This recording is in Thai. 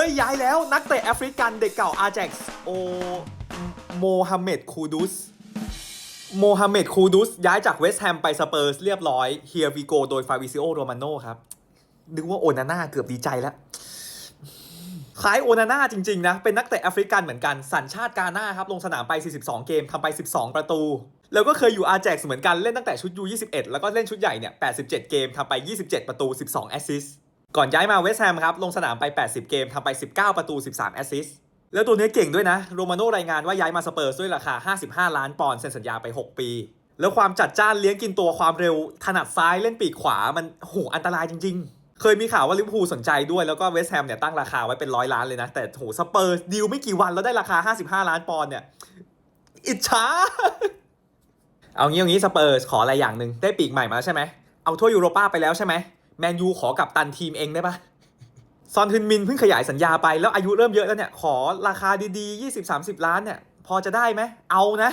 ฮ้ยย้ายแล้วนักเตะแอฟริกันเด็กเก่าอาแจ็กโอโมฮัมเหม็ดคูดุสโมฮัมเหม็ดคูดุสย้ายจากเวสต์แฮมไปสเปอร์สเรียบร้อยเฮียวิโกโดยฟาวิซิโอโรมาโนครับนึกว่าโอนาน่าเกือบดีใจแล้วคล้ายโอนาน่าจริง ๆ นะ เป็นนักเตะแอฟริกันเหมือนกัน สัญชาติกาหน้าครับ ลงสนามไป 42 เกมทำไป 12 ประตู แล้วก็เคยอยู่อาแจ็กเหมือนกัน เล่นตั้งแต่ชุด U21 แล้วก็เล่นชุดใหญ่เนี่ย 87 เกมทำไป 27 ประตู 12 แอสซิสต์ ก่อนย้ายมาเวสแฮมครับลงสนามไป 80 เกมทำไป 19 ประตู 13 แอสซิสต์แล้วตัวนี้เก่งด้วยนะ โรมาโนรายงานว่าย้ายมาสเปอร์สด้วยราคา 55 ล้านปอนด์เซ็นสัญญาไป 6 ปี แล้วความจัดจ้านเลี้ยงกินตัวความเร็ว ถนัดซ้ายเล่นปีกขวามันโหอันตรายจริง ๆ เคยมีข่าวว่าลิเวอร์พูลสนใจด้วยแล้วก็เวสต์แฮมเนี่ยตั้งราคาไว้เป็นร้อยล้านเลยนะ แต่โหสเปอร์ดีลไม่กี่วันแล้วได้ราคา 55 ล้านปอนด์เนี่ยอิจฉาเอางี้เอางี้สเปอร์ขออะไรอย่างหนึ่งได้ปีกใหม่มาใช่ไหมเอาถ้วยยูโรป้าไปแล้วใช่ไหม แมนยูขอกับตันทีมเองได้ปะซอนทึนมินเพิ่งขยายสัญญาไปแล้วอายุเริ่มเยอะแล้วเนี่ย ขอราคาดีๆ 20-30 ล้านเนี่ย พอจะได้ไหม เอานะ